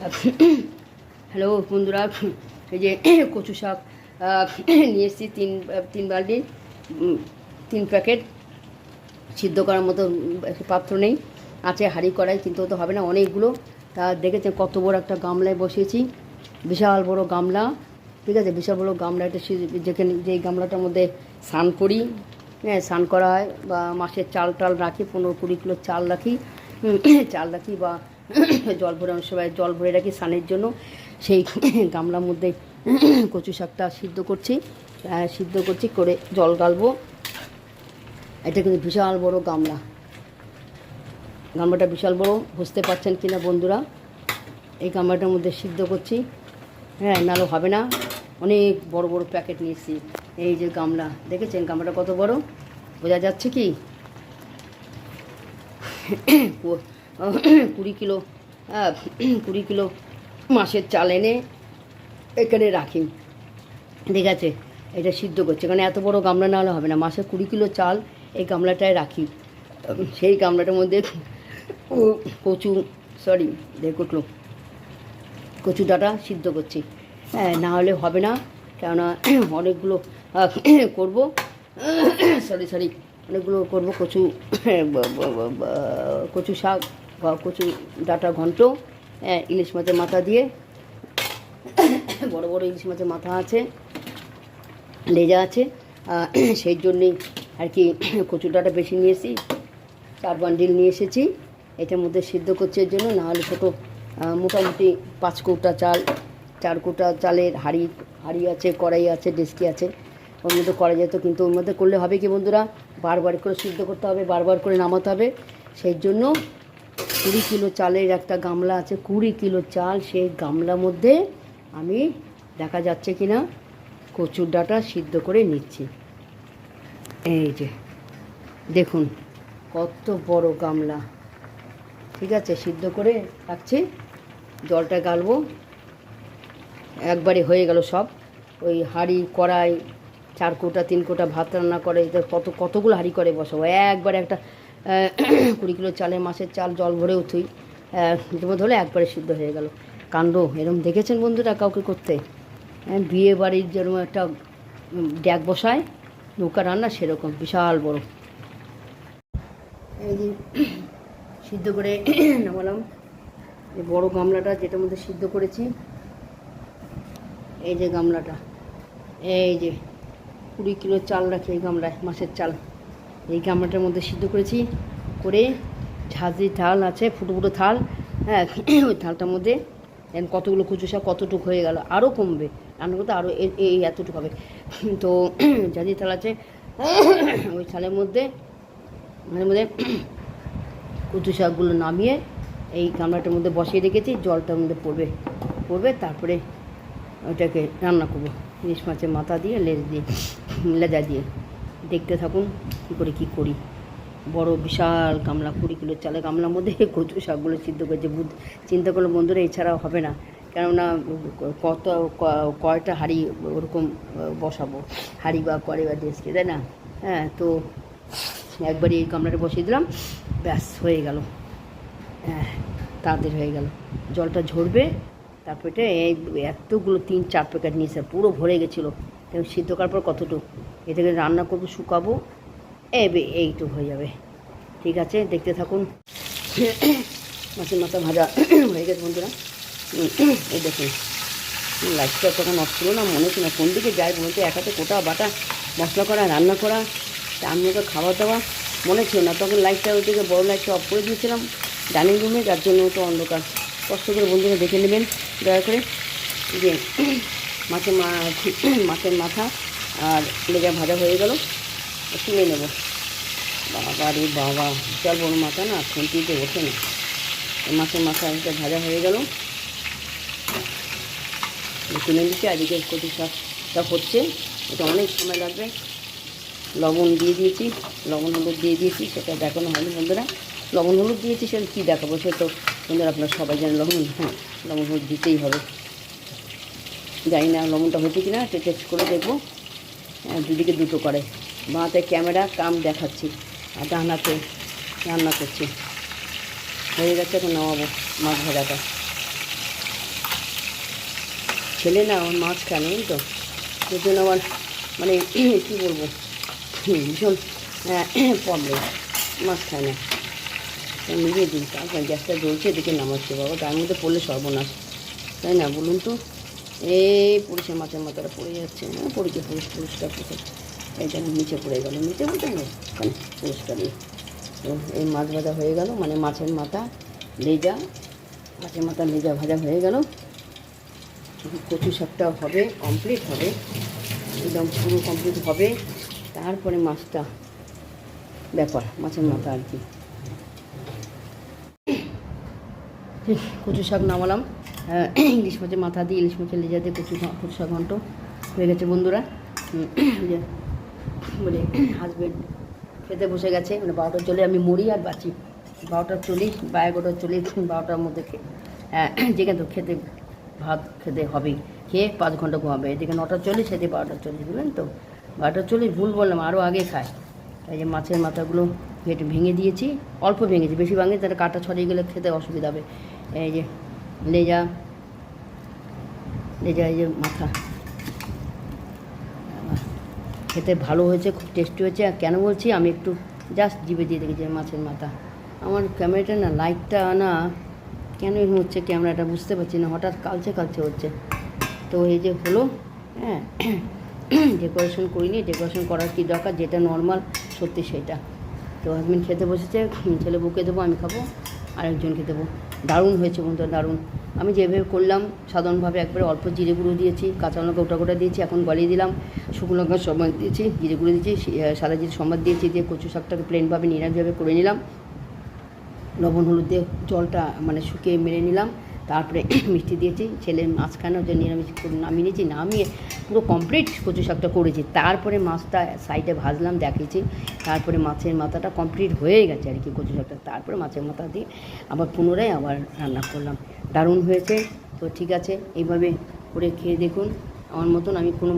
Hello বন্ধুরা, এই যে কচু শাক নিয়ে এসেছি তিন তিন বালতি তিন প্যাকেট। সিদ্ধ করার মতো পাত্র নেই, আছে হাঁড়ি কড়াই, কিন্তু তো হবে না অনেকগুলো। তা দেখেছেন কত বড় একটা গামলায় বসিয়েছি, বিশাল বড় গামলা, ঠিক আছে? বিশাল বড় গামলা একটা যেখানে যেই গামলাটার মধ্যে স্নান করি হ্যাঁ স্নান করা হয়, বা মাসের চাল টাল রাখি, পনেরো কুড়ি কিলো চাল রাখি চাল রাখি বা জল ভরে অনেক সময় জল ভরে রাখি স্নানের জন্য। সেই গামলার মধ্যে কচু শাকটা সিদ্ধ করছি। সিদ্ধ করছি, করে জল গালবো এটা কিন্তু বিশাল বড় গামলা। গামলাটা বিশাল বড়, বুঝতে পারছেন কিনা বন্ধুরা? এই গামলাটার মধ্যে সিদ্ধ করছি। হ্যাঁ নাহলে হবে না। অনেক বড় বড় প্যাকেট নিয়েছি। এই যে গামলা, দেখেছেন গামলাটা কত বড়? বোঝা যাচ্ছে কি? কু- কুড়ি কিলো কুড়ি কিলো মাসের চাল এনে এখানে রাখি। ঠিক আছে? এটা সিদ্ধ করছে। কারণ এত বড় গামলা না হলে হবে না। মাসে কুড়ি কিলো চাল এই গামলাটায় রাখি। সেই গামলাটার মধ্যে কচু সরি দেখুটলো কচু ডাঁটা সিদ্ধ করছি। হ্যাঁ না হলে হবে না। কেননা অনেকগুলো করব। সরি সরি অনেকগুলো করব। কচু ব- কচু শাক। কচু ডাঁটা ঘন্ট হ্যাঁ, ইলিশ মাছের মাথা দিয়ে বড় বড় ইলিশ মাছের মাথা আছে লেজা আছে সেই জন্যেই আর কি কচুটাটা বেশি নিয়েছি চার বান্ডিল নিয়ে এসেছি এটার মধ্যে সিদ্ধ করছে এর জন্য নাহলে ছোটো মোটামুটি পাঁচ কৌটা চাল চার কৌটা চালের হাঁড়ি হাঁড়ি আছে কড়াই আছে ডেস্কি আছে ওর মধ্যে করা যেত কিন্তু ওর মধ্যে করলে হবে কি বন্ধুরা? বারবার করে সিদ্ধ করতে হবে বারবার করে নামাতে হবে সেই জন্য কুড়ি কিলো চালের একটা গামলা আছে, কুড়ি কিলো চাল, সেই গামলার মধ্যে আমি দেখা যাচ্ছে কি না কচুর ডাঁটা সিদ্ধ করে নিচ্ছি। এই যে, দেখুন কত বড় গামলা। ঠিক আছে, সিদ্ধ করে রাখছি, জলটা গালবো। একবারে হয়ে গেল সব। ওই হাঁড়ি, কড়াই, চার কোটা, তিন কোটা ভাত রান্না করে কত কতগুলো হাঁড়ি করে বসাবো? একবারে একটা কুড়ি কিলো চালে মাসের চাল জল ভরেও থুই এর মধ্যে হলে একবারে সিদ্ধ হয়ে গেল। কাণ্ড এরকম দেখেছেন বন্ধুরা কাউকে করতে? হ্যাঁ বিয়ে বাড়ির যেরকম একটা ড্যাগ বসায়, নৌকা রান্না সেরকম, বিশাল বড়। এই যে সিদ্ধ করে নামালাম। এই বড় গামলাটা যেটার মধ্যে সিদ্ধ করেছি, এই যে গামলাটা, এই যে কুড়ি কিলো চাল রাখি এই গামলায়, মাছের চাল। এই গামলাটার মধ্যে সিদ্ধ করেছি করে ঝাঁঝরি থাল আছে, ফুটো ফুটো থাল হ্যাঁ ওই থালটার মধ্যে এখন কতগুলো কুচু শাক, কতটুকু হয়ে গেল আরও কমবে। রান্না করতে আরও এই এতটুকু হবে। তো ঝাঁঝরি থাল আছে, ওই থালের মধ্যে মধ্যে কচু শাকগুলো নামিয়ে এই গামলাটার মধ্যে বসিয়ে রেখেছি, জলটার মধ্যে পড়বে পড়বে, তারপরে ওটাকে রান্না করব। ইলিশ মাছের মাথা দিয়ে, লেজ দিয়ে, লেজা দিয়ে। দেখতে থাকুন, কী করে কী করি। বড় বিশাল গামলা, কুড়ি কিলো চালে গামলার মধ্যে কচু শাকগুলো সিদ্ধ করেছে। বুধ, চিন্তা করলে বন্ধুরা এছাড়াও হবে না। কেননা কত কয়টা হাঁড়ি ওরকম বসাবো? হাঁড়ি বা করে বা ডেস্কে, তাই না? হ্যাঁ তো একবারই এই গামলাটা বসিয়ে দিলাম। ব্যাস, হয়ে গেল। হ্যাঁ তাড়াতাড়ি হয়ে গেল। জলটা ঝরবে, তারপরে এই এতগুলো তিন, চার প্যাকেট নিয়েছে, পুরো ভরে গেছিল। সিদ্ধ করার পর কতটুকু? এ থেকে রান্না করব, শুকাবো। এবে এইটুকু হয়ে যাবে। ঠিক আছে, দেখতে থাকুন। মাছের মাথা ভাজা হয়ে গেছে, বন্ধুরা। এই দেখুন, লাইটটা তখন অফ ছিল না, মনে ছিল কোন দিকে যাই বলতে এক হাতে কোটা বাটা, মশলা করা, রান্না করা আমি ওকে খাওয়া দাওয়া মনে ছিল না, তখন লাইটটা ওই দিকে বড় লাইটটা অফ করে দিয়েছিলাম ডাইনিং রুমে যার জন্য তো অন্ধকার। কষ্ট করে বন্ধুরা দেখে নেবেন, দয়া করে। যে মাছের মাছের মাথা আর লেজা ভাজা হয়ে গেল। তুলে নেব। বাবা রে বাবা, বিশাল বড় মাথা না, খুন্তিতে ওঠে না। মাছের মাথা একটা ভাজা হয়ে গেল। তুলে নিচ্ছি আজকে কচু শাকটা হচ্ছে। এটা অনেক সময় লাগবে। লবণ দিয়ে দিয়েছি, লবণ হলুদ দিয়ে দিয়েছি, সেটা দেখানো হয়নি বন্ধুরা। লবণ হলুদ দিয়েছি, সেটা কী দেখাবো সে তো বন্ধুরা আপনারা সবাই জানেন, লবণ হ্যাঁ লবণ হলুদ দিতেই হবে। জানি না লবণটা হচ্ছে কি না টেস্ট করে দেখব। দুদিকে দুটো করে। বাঁতে ক্যামেরা, কাম দেখাচ্ছি। আর ডান হাতে রান্না করছি। হয়ে গেছে, এখন নামাবো মাছ ভাজাটা। ছেলে না আমার মাছ খায় না তো? সেই জন্য আমার মানে কী বলব? ভীষণ প্রবলেম মাছ খায় না। তো মিলিয়ে দিই। তারপর গ্যাসটা জ্বলছে, এদিকে নামাচ্ছে। বাবা তার মধ্যে পড়লে সর্বনাশ। তাই না, বলুন তো? এই পড়েছে মাছের মাথাটা পড়ে যাচ্ছে না পড়েছে পুরুষ পুরস্কার কোথায় এই যেন নিচে পড়ে গেল, নিচে বলতে হবে ওখানে নেই। তো এই মাছ ভাজা হয়ে গেল মানে মাছের মাথা লেজা, মাছের মাথা লেজা ভাজা হয়ে গেল। কচু শাকটাও হবে কমপ্লিট হবে, একদম পুরো কমপ্লিট হবে। তারপরে মাছটা, ব্যাপার, মাছের মাথা আর কি ঠিক, কচু শাক নামালাম। ইলিশ মাছের মাথা দিয়ে ইলিশ মাছের লেজা দিয়ে কচু কচু শাক ঘন্ট হয়ে গেছে বন্ধুরা। বলে হাজব্যান্ড খেতে বসে গেছে মানে বারোটার চলে, আমি মরি আর বাঁচি। বারোটার চল্লিশ বা এগারোটার চল্লিশ বারোটার মধ্যে যেখানে তো খেতে ভাত খেতে হবেই খেয়ে পাঁচ ঘণ্টা ঘুমাবে। এদিকে নটা চল্লিশ সেদিকে বারোটা চল্লিশ বুঝলেন তো? বারোটার চল্লিশ ভুল বললাম আরও আগে খায়। এই যে মাছের মাথাগুলো কেটে ভেঙে দিয়েছি, অল্প ভেঙেছি, বেশি ভাঙে তাহলে কাটা ছড়িয়ে গেলে খেতে অসুবিধা হবে। এই যে লেজা লেজা, এই যে মাথা। খেতে ভালো হয়েছে, খুব টেস্টি হয়েছে। আর কেন বলছি, আমি একটু জাস্ট জিভে দিয়ে দেখেছি মাছের মাথা। আমার ক্যামেরাটা না লাইটটা না কেন হচ্ছে ক্যামেরাটা বুঝতে পারছি না, হঠাৎ কালচে কালচে হচ্ছে। তো এই যে হলো হ্যাঁ ডেকোরেশন করিনি ডেকোরেশন করার কী দরকার, যেটা নর্মাল সত্যি সেটা। তো হাজবেন্ড খেতে বসেছে ছেলে বুকে দেবো, আমি খাব, আরেকজনকে দেবো। দারুণ হয়েছে বন্ধুরা দারুণ। আমি যেভাবে করলাম, সাধারণভাবে একবারে অল্প জিরে গুঁড়ো দিয়েছি, কাঁচা লঙ্কা গোটা গোটা দিয়েছি, এখন গলিয়ে দিলাম। শুকনো লঙ্কার সম্বাদ দিয়েছি, জিরে গুঁড়ো দিয়েছি সাদা জিরে সম্বাদ দিয়েছি, দিয়ে কচু শাকটাকে প্লেনভাবে নিরামিষভাবে করে নিলাম। লবণ, হলুদ দিয়ে জলটা মানে শুকিয়ে মেরে নিলাম। তারপরে মিষ্টি দিয়েছি, ছেলের মাঝখানেও যে নিরামিষ নামিয়ে নিয়েছি, নামিয়ে পুরো কমপ্লিট কচু শাকটা করেছি। তারপরে মাছটা সাইডে ভাজলাম দেখেছি তারপরে মাছের মাথাটা কমপ্লিট হয়ে গেছে আর কি কচু শাকটা। তারপরে মাছের মাথা দিয়ে আবার পুনরায় আবার রান্না করলাম। দারুণ হয়েছে। তো ঠিক আছে, এইভাবে করে খেয়ে দেখুন। আমার মতন আমি কোনো